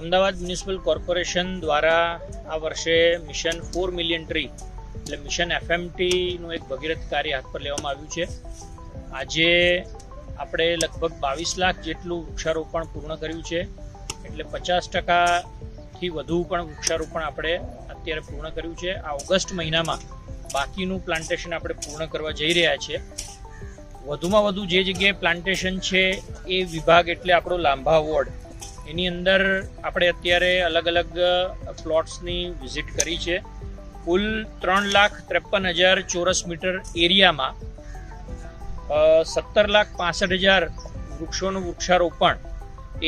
Ahmedabad municipal corporation દ્વારા આ વર્ષે મિશન ફોર મિલિયન ટ્રી, એટલે મિશન એફએમટીનું એક ભગીરથ કાર્ય હાથ પર લેવામાં આવ્યું છે. આજે આપણે લગભગ બાવીસ લાખ જેટલું વૃક્ષારોપણ પૂર્ણ કર્યું છે, એટલે પચાસ ટકાથી વધુ પણ વૃક્ષારોપણ આપણે અત્યારે પૂર્ણ કર્યું છે. આ ઓગસ્ટ મહિનામાં બાકીનું પ્લાન્ટેશન આપણે પૂર્ણ કરવા જઈ રહ્યા છે. વધુમાં વધુ જે જગ્યાએ પ્લાન્ટેશન છે એ વિભાગ એટલે આપણો લાંભા વોર્ડ. એની અંદર આપણે અત્યારે અલગ અલગ પ્લોટ્સની વિઝિટ કરી છે. કુલ ત્રણ લાખ ત્રેપન હજાર ચોરસ મીટર એરિયામાં સત્તર લાખ પાસઠ હજાર વૃક્ષોનું વૃક્ષારોપણ.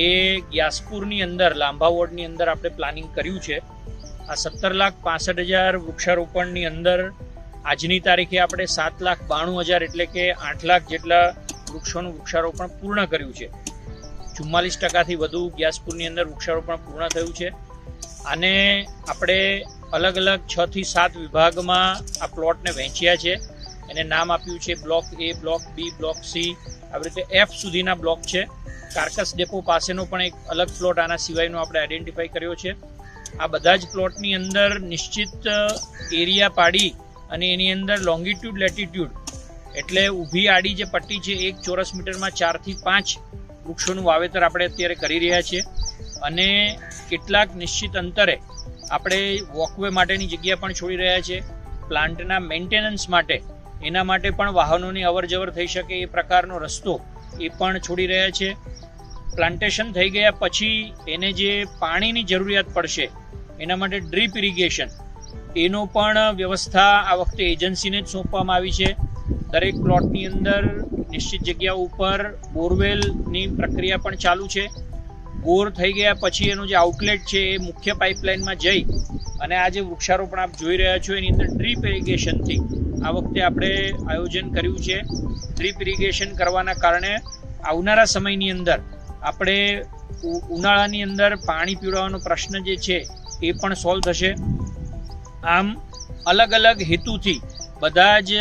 એ ગ્યાસપુરની અંદર, લાંબા વોર્ડની અંદર આપણે પ્લાનિંગ કર્યું છે. આ સત્તર લાખ પાસઠ હજાર વૃક્ષારોપણની અંદર આજની તારીખે આપણે સાત લાખ બાણું હજાર એટલે કે આઠ લાખ જેટલા વૃક્ષોનું વૃક્ષારોપણ પૂર્ણ કર્યું છે. ચુમ્માલીસ ટકાથી વધુ ગ્યાસપુરની અંદર વૃક્ષારોપણ પૂર્ણ થયું છે. અને આપણે અલગ અલગ છ થી સાત વિભાગમાં આ પ્લોટને વહેંચ્યા છે. એને નામ આપ્યું છે block A, block B, block C. આવી રીતે એફ સુધીના બ્લોક છે. કાર્કસ ડેપો પાસેનો પણ એક અલગ પ્લોટ આના સિવાયનો આપણે આઈડેન્ટિફાઈ કર્યો છે. આ બધા જ પ્લોટની અંદર નિશ્ચિત એરિયા પાડી અને એની અંદર લોંગિટ્યુડ લેટિટ્યુડ એટલે ઊભી આડી જે પટ્ટી છે એક ચોરસ મીટરમાં ચારથી પાંચ વૃક્ષોનું વાવેતર આપણે અત્યારે કરી રહ્યા છીએ. અને કેટલાક નિશ્ચિત અંતરે આપણે વોકવે માટેની જગ્યા પણ છોડી રહ્યા છે પ્લાન્ટના મેન્ટેનન્સ માટે, એના માટે પણ વાહનોની અવર જવર થઈ શકે એ પ્રકારનો રસ્તો એ પણ છોડી રહ્યા છે. પ્લાન્ટેશન થઈ ગયા પછી એને જે પાણીની જરૂરિયાત પડશે, એના માટે ડ્રીપ ઇરિગેશન એનો પણ વ્યવસ્થા આ વખતે એજન્સીને જ સોંપવામાં આવી છે. દરેક પ્લોટની અંદર નિશ્ચિત જગ્યા ઉપર બોરવેલની પ્રક્રિયા પણ ચાલુ છે. બોર થઈ ગયા પછી એનું જે આઉટલેટ છે એ મુખ્ય પાઇપલાઇનમાં જઈ અને આ જે વૃક્ષારોપણ આપ જોઈ રહ્યા છો, એની અંદર ડ્રીપ ઇરિગેશનથી આ વખતે આપણે આયોજન કર્યું છે. ડ્રીપ ઇરિગેશન કરવાના કારણે આવનારા સમયની અંદર આપણે ઉનાળાની અંદર પાણી પીવડાવવાનો પ્રશ્ન જે છે એ પણ સોલ્વ થશે. આમ અલગ અલગ હેતુથી બધા જ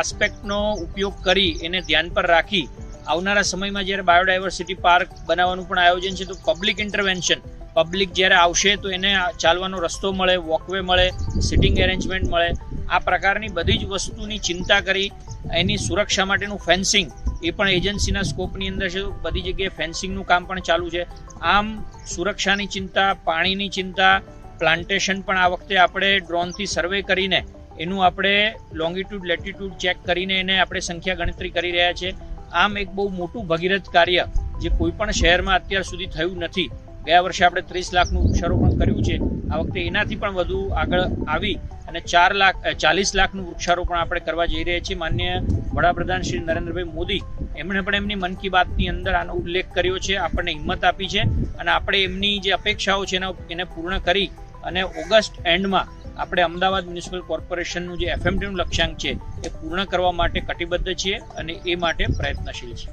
આસ્પેક્ટનો ઉપયોગ કરી એને ધ્યાન પર રાખી આવનારા સમયમાં જ્યારે બાયોડાયવર્સિટી પાર્ક બનાવવાનું પણ આયોજન છે, તો પબ્લિક ઇન્ટરવેન્શન પબ્લિક જ્યારે આવશે તો એને ચાલવાનો રસ્તો મળે વોકવે મળે સિટિંગ એરેન્જમેન્ટ મળે. આ પ્રકારની બધી જ વસ્તુની ચિંતા કરી એની સુરક્ષા માટેનું ફેન્સિંગ એ પણ એજન્સીના સ્કોપની અંદર છે બધી જગ્યાએ ફેન્સિંગનું કામ પણ ચાલુ છે. આમ સુરક્ષાની ચિંતા, પાણીની ચિંતા પ્લાન્ટેશન પણ આ વખતે આપણે ડ્રોનથી સર્વે કરીને એનું આપણે લોંગિટ્યુડ લેટિટ્યુડ ચેક કરીને એને આપણે સંખ્યા ગણતરી કરી રહ્યા છે. આમ એક બહુ મોટું ભગીરથ કાર્ય જે કોઈ પણ શહેરમાં અત્યાર સુધી થયું નથી. ગયા વર્ષે આપણે ત્રીસ લાખનું વૃક્ષારોપણ કર્યું છે. આ વખતે એનાથી પણ વધુ આગળ આવી અને ચાર લાખ ચાલીસ લાખનું વૃક્ષારોપણ આપણે કરવા જઈ રહ્યા છીએ. માન્ય વડાપ્રધાન શ્રી નરેન્દ્રભાઈ મોદી એમણે પણ એમની મન કી બાતની અંદર આનો ઉલ્લેખ કર્યો છે. આપણને હિંમત આપી છે અને આપણે એમની જે અપેક્ષાઓ છે એના પૂર્ણ કરી અને ઓગસ્ટ એન્ડમાં આપણે અમદાવાદ મ્યુનિસિપલ કોર્પોરેશનનું જે એફએમટીનું લક્ષ્યાંક છે, એ પૂર્ણ કરવા માટે કટિબદ્ધ છીએ અને એ માટે પ્રયત્નશીલ છીએ.